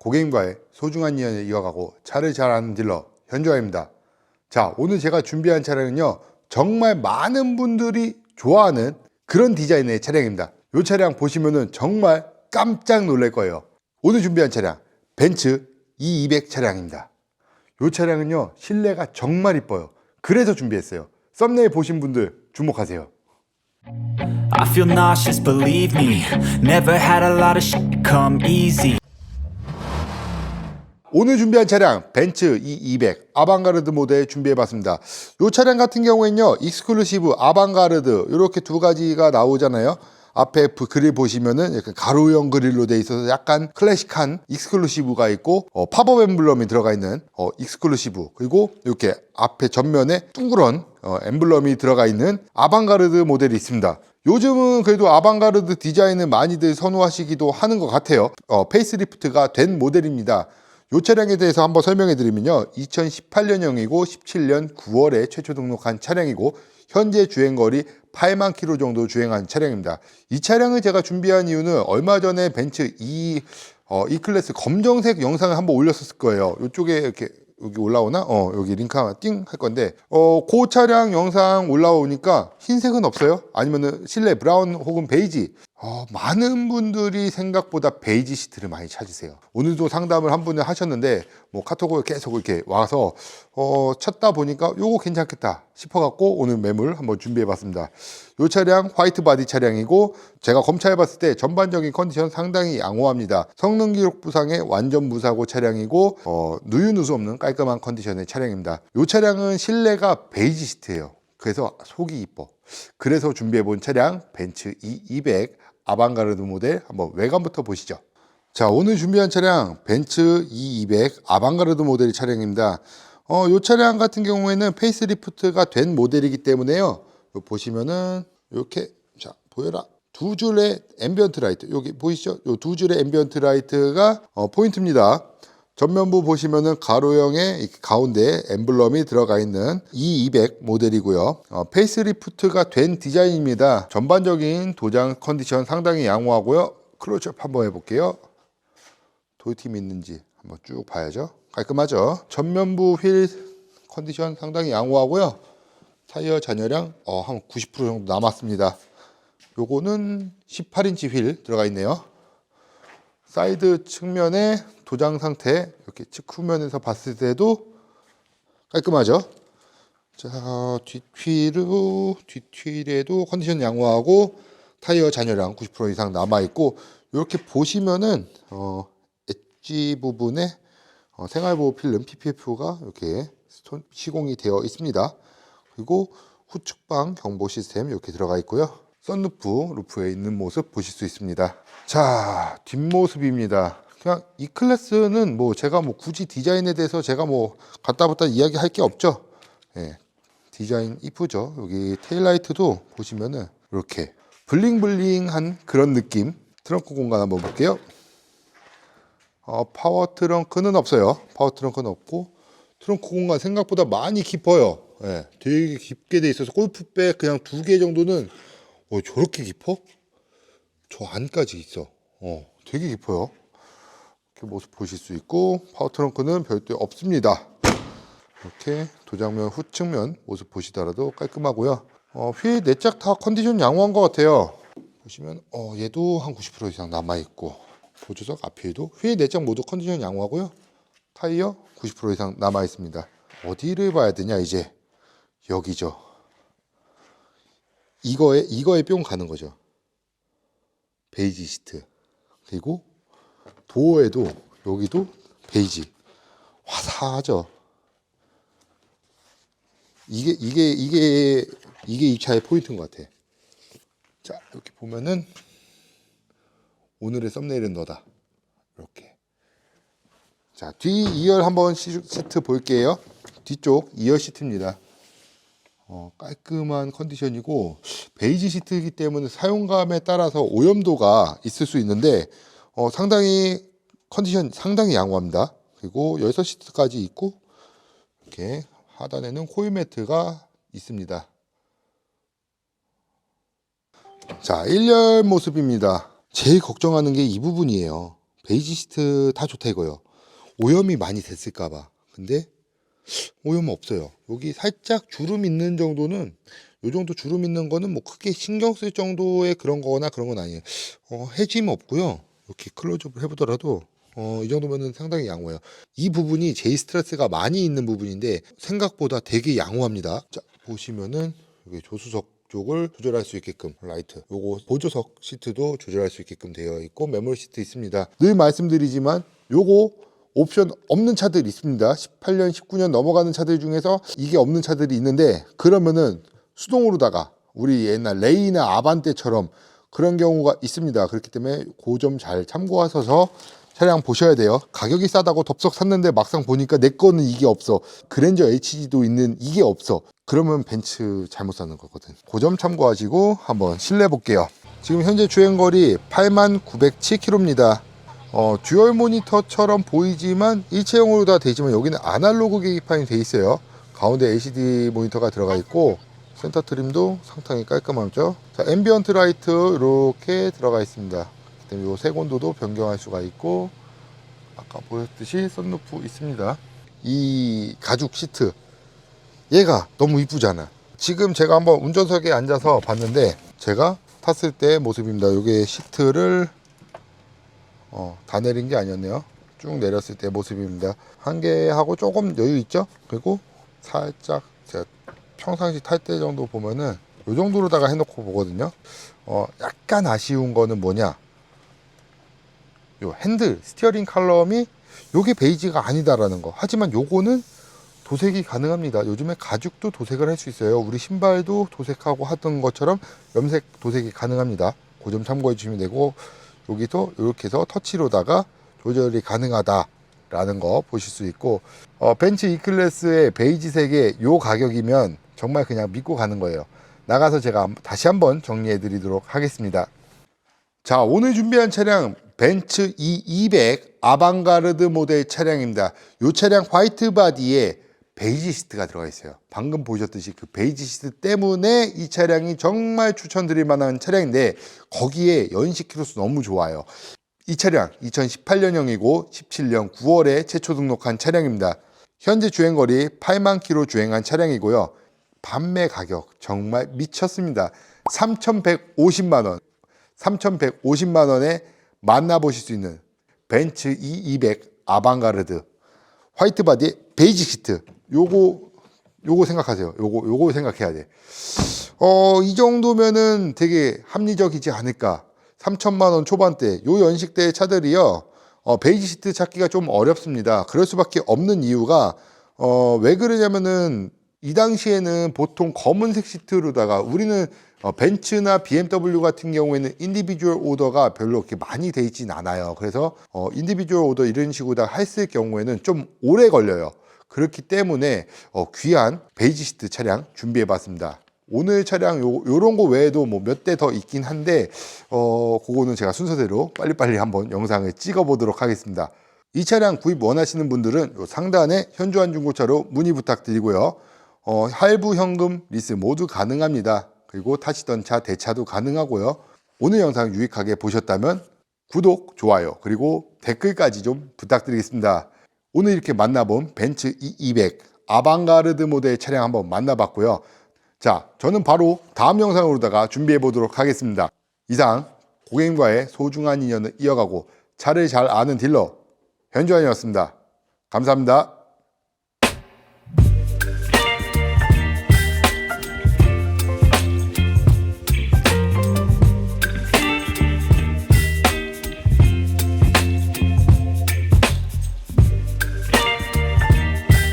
고객님과의 소중한 인연을 이어가고 차를 잘 아는 딜러 현주아입니다. 자, 오늘 제가 준비한 차량은요. 정말 많은 분들이 좋아하는 그런 디자인의 차량입니다. 이 차량 보시면은 정말 깜짝 놀랄 거예요. 오늘 준비한 차량 벤츠 E200 차량입니다. 이 차량은요. 실내가 정말 이뻐요. 그래서 준비했어요. 썸네일 보신 분들 주목하세요. I feel nauseous, believe me. Never had a lot of shit come easy. 오늘 준비한 차량 벤츠 E200 아방가르드 모델 준비해봤습니다. 이 차량 같은 경우에는요 익스클루시브 아방가르드 이렇게 두 가지가 나오잖아요. 앞에 부- 그릴 보시면은 약간 가로형 그릴로 돼 있어서 약간 클래식한 익스클루시브가 있고 어, 팝업 엠블럼이 들어가 있는 어, 익스클루시브 그리고 이렇게 앞에 전면에 둥그런 어, 엠블럼이 들어가 있는 아방가르드 모델이 있습니다. 요즘은 그래도 아방가르드 디자인을 많이들 선호하시기도 하는 것 같아요. 어, 페이스리프트가 된 모델입니다. 이 차량에 대해서 한번 설명해 드리면요. 2018년형이고 17년 9월에 최초 등록한 차량이고 현재 주행거리 8만 킬로 정도 주행한 차량입니다. 이 차량을 제가 준비한 이유는 얼마 전에 벤츠 E 어, E 클래스 검정색 영상을 한번 올렸었을 거예요. 이쪽에 이렇게 여기 올라오나? 어, 여기 링크 하나 띵 할 건데, 어, 그 차량 영상 올라오니까 흰색은 없어요? 아니면은 실내 브라운 혹은 베이지? 어, 많은 분들이 생각보다 베이지 시트를 많이 찾으세요. 오늘도 상담을 한 분을 하셨는데, 뭐 카톡을 계속 이렇게 와서, 어, 찾다 보니까 요거 괜찮겠다 싶어갖고 오늘 매물 한번 준비해봤습니다. 요 차량 화이트 바디 차량이고, 제가 검차해봤을 때 전반적인 컨디션 상당히 양호합니다. 성능 기록 부상의 완전 무사고 차량이고, 어, 누유누수 없는 깔끔한 컨디션의 차량입니다. 요 차량은 실내가 베이지 시트예요. 그래서 속이 이뻐. 그래서 준비해본 차량 벤츠 E200 아방가르드 모델 한번 외관부터 보시죠. 자, 오늘 준비한 차량 벤츠 E200 아방가르드 모델 차량입니다. 어, 이 차량 같은 경우에는 페이스리프트가 된 모델이기 때문에요. 요 보시면은 이렇게 자 보여라 두 줄의 앰비언트 라이트 여기 보이시죠? 요두 줄의 앰비언트 라이트가 어, 포인트입니다. 전면부 보시면은 가로형의 이 가운데 엠블럼이 들어가 있는 E200 모델이고요. 어, 페이스리프트가 된 디자인입니다. 전반적인 도장 컨디션 상당히 양호하고요. 클로즈업 한번 해볼게요. 도요팀이 있는지 한번 쭉 봐야죠. 깔끔하죠. 전면부 휠 컨디션 상당히 양호하고요. 타이어 잔여량 어, 한 90% 정도 남았습니다. 요거는 18인치 휠 들어가 있네요. 사이드 측면의 도장 상태 이렇게 측후면에서 봤을 때도 깔끔하죠. 자 뒷휠로 뒷휠에도 컨디션 양호하고 타이어 잔여량 90% 이상 남아 있고 이렇게 보시면은 어, 엣지 부분에 어, 생활보호 필름 PPF가 이렇게 시공이 되어 있습니다. 그리고 후측방 경보 시스템 이렇게 들어가 있고요. 썬루프 루프에 있는 모습 보실 수 있습니다. 자 뒷모습입니다. 그냥 이 클래스는 뭐 제가 뭐 굳이 디자인에 대해서 제가 뭐 갖다 붙다 이야기할 게 없죠. 예, 디자인 이쁘죠. 여기 테일라이트도 보시면은 이렇게 블링블링한 그런 느낌. 트렁크 공간 한번 볼게요. 어, 파워 트렁크는 없어요. 파워 트렁크는 없고 트렁크 공간 생각보다 많이 깊어요. 예, 되게 깊게 돼 있어서 골프백 그냥 두 개 정도는 어, 저렇게 깊어? 저 안까지 있어. 어, 되게 깊어요. 이렇게 모습 보실 수 있고 파워 트렁크는 별도 없습니다. 이렇게 도장면 후측면 모습 보시더라도 깔끔하고요. 어, 휠 내짝 다 컨디션 양호한 것 같아요. 보시면 어, 얘도 한 90% 이상 남아 있고 보조석 앞휠도 휠 내짝 모두 컨디션 양호하고요. 타이어 90% 이상 남아 있습니다. 어디를 봐야 되냐 이제 여기죠. 이거에 이거에 뿅 가는 거죠. 베이지 시트 그리고 도어에도 여기도 베이지 화사하죠. 이게 이게 이게 이게 이 차의 포인트인 것 같아. 자 이렇게 보면은 오늘의 썸네일은 너다. 이렇게. 자, 뒤 2열 한번 시- 시트 볼게요. 뒤쪽 2열 시트입니다. 어, 깔끔한 컨디션이고 베이지 시트이기 때문에 사용감에 따라서 오염도가 있을 수 있는데 어, 상당히 컨디션 상당히 양호합니다. 그리고 열선 시트까지 있고 이렇게 하단에는 코일 매트가 있습니다. 자, 1열 모습입니다. 제일 걱정하는 게 이 부분이에요. 베이지 시트 다 좋다 이거요. 오염이 많이 됐을까봐. 근데 오염 없어요. 여기 살짝 주름 있는 정도는 요 정도 주름 있는 거는 뭐 크게 신경 쓸 정도의 그런 거나 그런 건 아니에요. 어, 해짐 없고요. 이렇게 클로즈업을 해보더라도 어, 이 정도면은 상당히 양호해요. 이 부분이 제일 스트레스가 많이 있는 부분인데 생각보다 되게 양호합니다. 자 보시면은 여기 조수석 쪽을 조절할 수 있게끔 라이트 요거 보조석 시트도 조절할 수 있게끔 되어 있고 메모리 시트 있습니다. 늘 말씀드리지만 요거 옵션 없는 차들이 있습니다. 18년, 19년 넘어가는 차들 중에서 이게 없는 차들이 있는데 그러면은 수동으로다가 우리 옛날 레이나 아반떼처럼 그런 경우가 있습니다. 그렇기 때문에 그 점 잘 참고하셔서 차량 보셔야 돼요. 가격이 싸다고 덥석 샀는데 막상 보니까 내 거는 이게 없어. 그랜저 HG도 있는 이게 없어. 그러면 벤츠 잘못 사는 거거든. 그 점 참고하시고 한번 실내 볼게요. 지금 현재 주행거리 8907km입니다. 어, 듀얼 모니터처럼 보이지만 일체형으로 다돼 있지만 여기는 아날로그 계기판이 돼 있어요. 가운데 LCD 모니터가 들어가 있고 센터 트림도 상당히 깔끔하죠. 자, 앰비언트 라이트 이렇게 들어가 있습니다. 그다음에 요 색온도도 변경할 수가 있고 아까 보였듯이 썬루프 있습니다. 이 가죽 시트 얘가 너무 이쁘잖아. 지금 제가 한번 운전석에 앉아서 봤는데 제가 탔을 때 모습입니다. 요게 시트를 어, 다 내린 게 아니었네요. 쭉 내렸을 때 모습입니다. 한 개하고 조금 여유 있죠? 그리고 살짝 평상시 탈 때 정도 보면은 요 정도로다가 해놓고 보거든요. 어, 약간 아쉬운 거는 뭐냐? 요 핸들 스티어링 칼럼이 요게 베이지가 아니다라는 거. 하지만 요거는 도색이 가능합니다. 요즘에 가죽도 도색을 할 수 있어요. 우리 신발도 도색하고 하던 것처럼 염색 도색이 가능합니다. 그 점 참고해 주시면 되고 여기서 이렇게 해서 터치로다가 조절이 가능하다 라는 거 보실 수 있고 어, 벤츠 E클래스의 베이지색의 요 가격이면 정말 그냥 믿고 가는 거예요. 나가서 제가 다시 한번 정리해 드리도록 하겠습니다. 자, 오늘 준비한 차량 벤츠 E200 아방가르드 모델 차량입니다. 이 차량 화이트 바디에 베이지 시트가 들어가 있어요. 방금 보셨듯이 그 베이지 시트 때문에 이 차량이 정말 추천드릴 만한 차량인데 거기에 연식 키로수 너무 좋아요. 이 차량 2018년형이고 17년 9월에 최초 등록한 차량입니다. 현재 주행거리 8만 킬로 주행한 차량이고요. 판매 가격 정말 미쳤습니다. 3,150만 원. 3,150만 원에 만나보실 수 있는 벤츠 E200 아방가르드 화이트 바디 베이지 시트 요거 요거 생각하세요. 요거 요거 생각해야 돼. 어, 이 정도면은 되게 합리적이지 않을까. 3천만 원 초반대 요 연식대의 차들이요. 어, 베이지 시트 찾기가 좀 어렵습니다. 그럴 수밖에 없는 이유가 어, 왜 그러냐면은 이 당시에는 보통 검은색 시트로다가 우리는 어, 벤츠나 BMW 같은 경우에는 인디비주얼 오더가 별로 이렇게 많이 돼 있진 않아요. 그래서 어, 인디비주얼 오더 이런 식으로 다 했을 경우에는 좀 오래 걸려요. 그렇기 때문에 어, 귀한 베이지 시트 차량 준비해 봤습니다. 오늘 차량 요, 요런 거 외에도 뭐 몇 대 더 있긴 한데 어 그거는 제가 순서대로 빨리빨리 한번 영상을 찍어 보도록 하겠습니다. 이 차량 구입 원하시는 분들은 요 상단에 현주한 중고차로 문의 부탁드리고요. 어, 할부 현금 리스 모두 가능합니다. 그리고 타시던 차 대차도 가능하고요. 오늘 영상 유익하게 보셨다면 구독, 좋아요, 그리고 댓글까지 좀 부탁드리겠습니다. 오늘 이렇게 만나본 벤츠 E200 아방가르드 모델 차량 한번 만나봤고요. 자, 저는 바로 다음 영상으로다가 준비해 보도록 하겠습니다. 이상 고객님과의 소중한 인연을 이어가고 차를 잘 아는 딜러 현주환이었습니다. 감사합니다.